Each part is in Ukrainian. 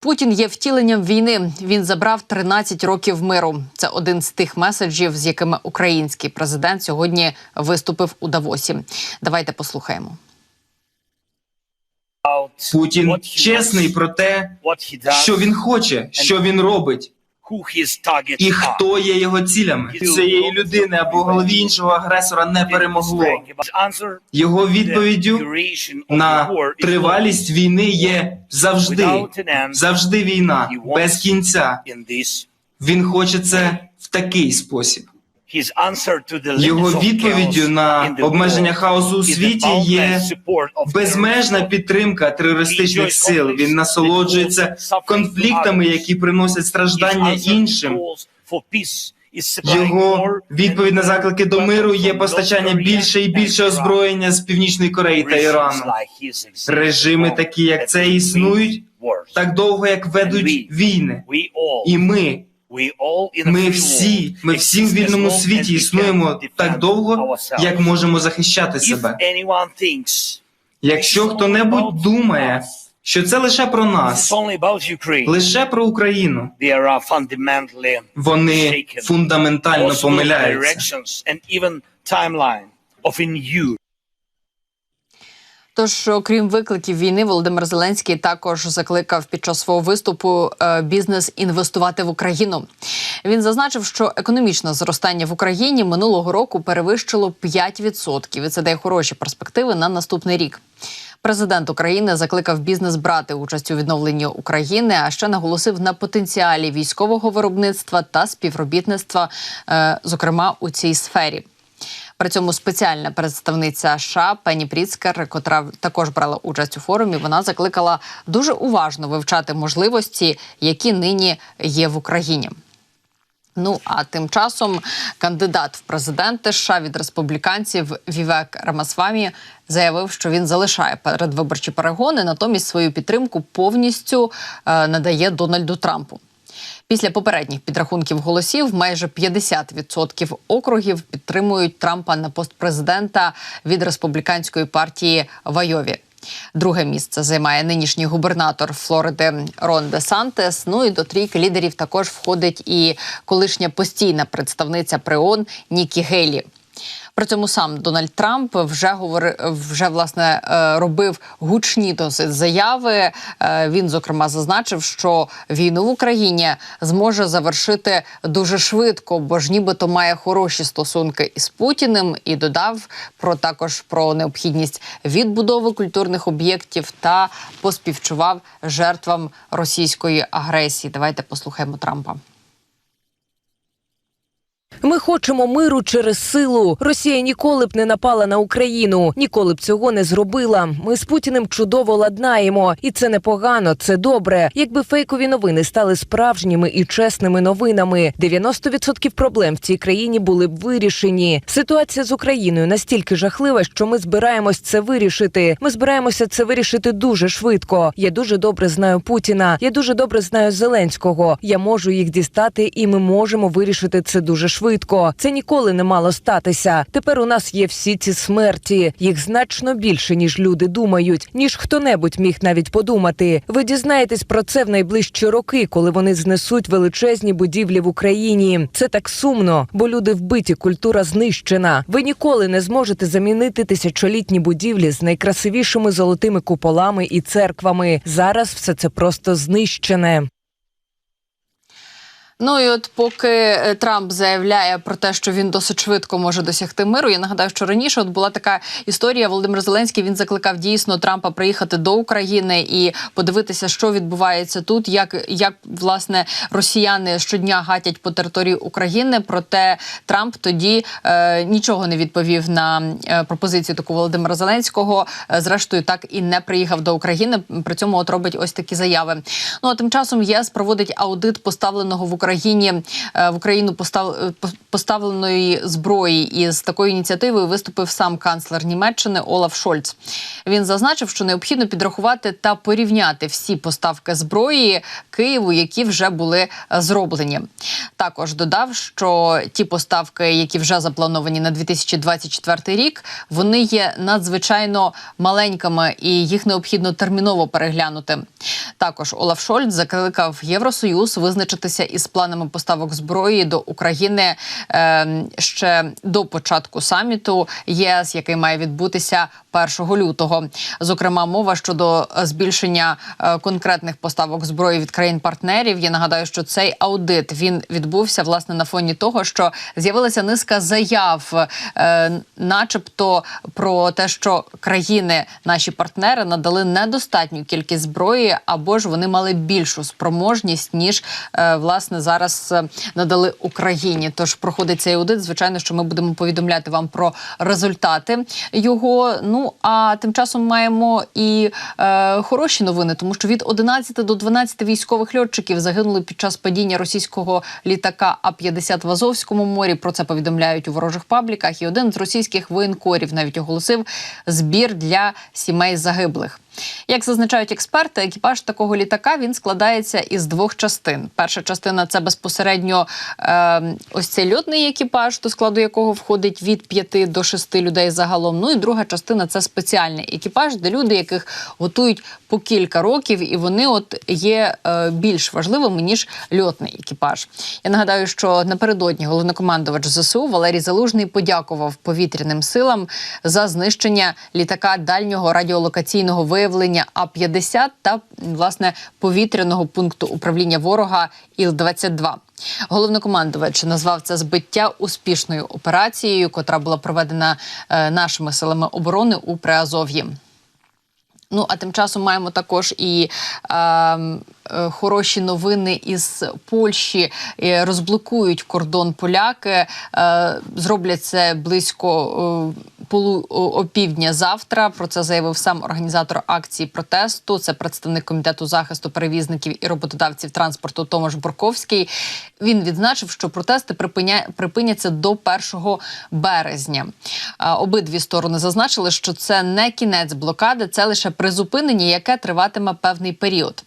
Путін є втіленням війни. Він забрав 13 років миру. Це один з тих меседжів, з якими український президент сьогодні виступив у Давосі. Давайте послухаємо. Путін чесний про те, що він хоче, що він робить, і хто є його цілями. Цієї людини або голові іншого агресора не перемогло. Його відповіддю на тривалість війни є завжди, завжди війна, без кінця. Він хоче це в такий спосіб. Його відповіддю на обмеження хаосу у світі є безмежна підтримка терористичних сил. Він насолоджується конфліктами, які приносять страждання іншим. Його відповідь на заклики до миру є постачання більше і більше озброєння з північної Кореї та Ірану. Режими, такі як це, існують так довго, як ведуть війни. І ми, ми всі, ми всі в вільному світі існуємо так довго, як можемо захищати себе. Якщо хто-небудь думає, що це лише про нас, лише про Україну, вони фундаментально помиляються. Тож, окрім викликів війни, Володимир Зеленський також закликав під час свого виступу е, бізнес інвестувати в Україну. Він зазначив, що економічне зростання в Україні минулого року перевищило 5%. і це дає хороші перспективи на наступний рік. Президент України закликав бізнес брати участь у відновленні України, а ще наголосив на потенціалі військового виробництва та співробітництва, е, зокрема у цій сфері. При цьому спеціальна представниця США Пені Пріцкер, котра також брала участь у форумі, вона закликала дуже уважно вивчати можливості, які нині є в Україні. Ну а тим часом кандидат в президенти США від республіканців Вівек Рамасвамі заявив, що він залишає передвиборчі перегони, натомість свою підтримку повністю е, надає Дональду Трампу. Після попередніх підрахунків голосів майже 50% округів підтримують Трампа на пост президента від республіканської партії в Айові. Друге місце займає нинішній губернатор Флориди Рон Де Сантес. Ну і до трійки лідерів також входить і колишня постійна представниця при ООН Нікі Гейлі. При цьому сам Дональд Трамп вже говорив, вже власне е, робив гучні досить заяви. Е, Він зокрема зазначив, що війну в Україні зможе завершити дуже швидко, бо ж нібито має хороші стосунки із Путіним, і додав про також про необхідність відбудови культурних об'єктів та поспівчував жертвам російської агресії. Давайте послухаємо Трампа. Ми хочемо миру через силу. Росія ніколи б не напала на Україну, ніколи б цього не зробила. Ми з Путіним чудово ладнаємо, і це непогано, це добре. Якби фейкові новини стали справжніми і чесними новинами, 90% проблем в цій країні були б вирішені. Ситуація з Україною настільки жахлива, що ми збираємось це вирішити. Ми збираємося це вирішити дуже швидко. Я дуже добре знаю Путіна. Я дуже добре знаю Зеленського. Я можу їх дістати, і ми можемо вирішити це дуже швидко. Це ніколи не мало статися. Тепер у нас є всі ці смерті. Їх значно більше ніж люди думають, ніж хто-небудь міг навіть подумати. Ви дізнаєтесь про це в найближчі роки, коли вони знесуть величезні будівлі в Україні. Це так сумно, бо люди вбиті, культура знищена. Ви ніколи не зможете замінити тисячолітні будівлі з найкрасивішими золотими куполами і церквами. Зараз все це просто знищене. Ну і от поки е, Трамп заявляє про те, що він досить швидко може досягти миру. Я нагадаю, що раніше от була така історія. Володимир Зеленський він закликав дійсно Трампа приїхати до України і подивитися, що відбувається тут, як як власне росіяни щодня гатять по території України. Проте Трамп тоді е, нічого не відповів на е, пропозицію таку Володимира Зеленського. Е, зрештою, так і не приїхав до України. При цьому от робить ось такі заяви. Ну а тим часом ЄС проводить аудит поставленого в Україні Україні е, в Україну е, поставленої зброї. І з такою ініціативою виступив сам канцлер Німеччини Олаф Шольц. Він зазначив, що необхідно підрахувати та порівняти всі поставки зброї Києву, які вже були е, зроблені. Також додав, що ті поставки, які вже заплановані на 2024 рік, вони є надзвичайно маленькими і їх необхідно терміново переглянути. Також Олаф Шольц закликав Євросоюз визначитися із планами поставок зброї до України е, ще до початку саміту ЄС, який має відбутися 1 лютого. Зокрема, мова щодо збільшення е, конкретних поставок зброї від країн-партнерів. Я нагадаю, що цей аудит він відбувся власне на фоні того, що з'явилася низка заяв, е, начебто, про те, що країни, наші партнери, надали недостатню кількість зброї, або ж вони мали більшу спроможність ніж е, власне зараз е, надали Україні. Тож проходить цей аудит. Звичайно, що ми будемо повідомляти вам про результати його. Ну а тим часом маємо і е, хороші новини, тому що від 11 до 12 військових льотчиків загинули під час падіння російського літака А-50 в Азовському морі. Про це повідомляють у ворожих пабліках. І один з російських воєнкорів навіть оголосив збір для сімей загиблих. Як зазначають експерти, екіпаж такого літака він складається із двох частин. Перша частина це безпосередньо е, ось цей льотний екіпаж, до складу якого входить від 5 до 6 людей загалом. Ну і друга частина це спеціальний екіпаж, де люди, яких готують по кілька років, і вони от є е, більш важливими ніж льотний екіпаж. Я нагадаю, що напередодні головнокомандувач ЗСУ Валерій Залужний подякував повітряним силам за знищення літака дальнього радіолокаційного виявлення А-50 та власне повітряного пункту управління ворога Іл-22. Головнокомандувач назвав це збиття успішною операцією, котра була проведена е, нашими силами оборони у Приазов'ї. Ну а тим часом маємо також і е, е, хороші новини із Польщі. Е, розблокують кордон поляки, е, зроблять це близько е, опівдня завтра. Про це заявив сам організатор акції протесту. Це представник комітету захисту перевізників і роботодавців транспорту Томаш Бурковський. Він відзначив, що протести припиня... припиняться до 1 березня. Обидві сторони зазначили, що це не кінець блокади, це лише призупинення, яке триватиме певний період.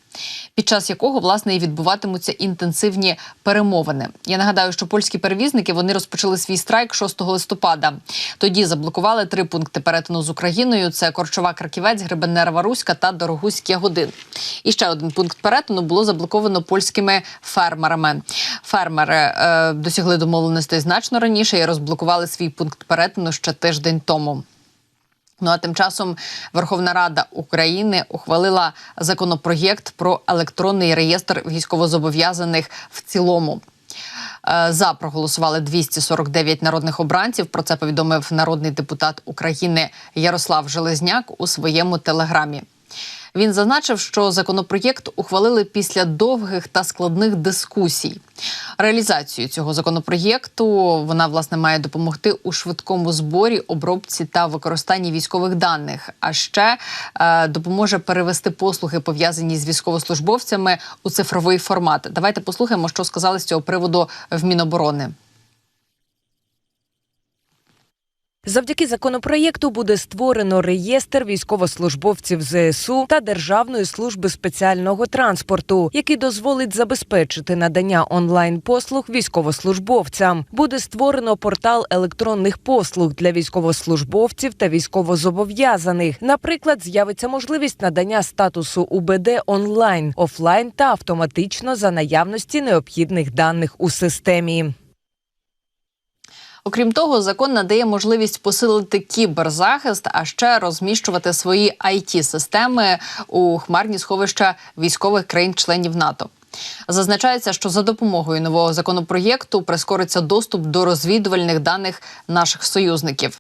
Під час якого власне і відбуватимуться інтенсивні перемовини. Я нагадаю, що польські перевізники вони розпочали свій страйк 6 листопада. Тоді заблокували три пункти перетину з Україною: це Корчова, Краківець, Гребеннерва Руська та Дорогуськ Ягодин. І ще один пункт перетину було заблоковано польськими фермерами. Фермери е, досягли домовленостей значно раніше і розблокували свій пункт перетину ще тиждень тому. Ну а тим часом Верховна Рада України ухвалила законопроєкт про електронний реєстр військовозобов'язаних в цілому. Е, За проголосували 249 народних обранців. Про це повідомив народний депутат України Ярослав Железняк у своєму телеграмі. Він зазначив, що законопроєкт ухвалили після довгих та складних дискусій. Реалізацію цього законопроєкту вона власне має допомогти у швидкому зборі, обробці та використанні військових даних. А ще е, допоможе перевести послуги, пов'язані з військовослужбовцями, у цифровий формат. Давайте послухаємо, що сказали з цього приводу в Міноборони. Завдяки законопроєкту буде створено реєстр військовослужбовців ЗСУ та Державної служби спеціального транспорту, який дозволить забезпечити надання онлайн послуг військовослужбовцям. Буде створено портал електронних послуг для військовослужбовців та військовозобов'язаних. Наприклад, з'явиться можливість надання статусу УБД онлайн, офлайн та автоматично за наявності необхідних даних у системі. Окрім того, закон надає можливість посилити кіберзахист, а ще розміщувати свої it системи у хмарні сховища військових країн-членів НАТО. Зазначається, що за допомогою нового законопроєкту прискориться доступ до розвідувальних даних наших союзників.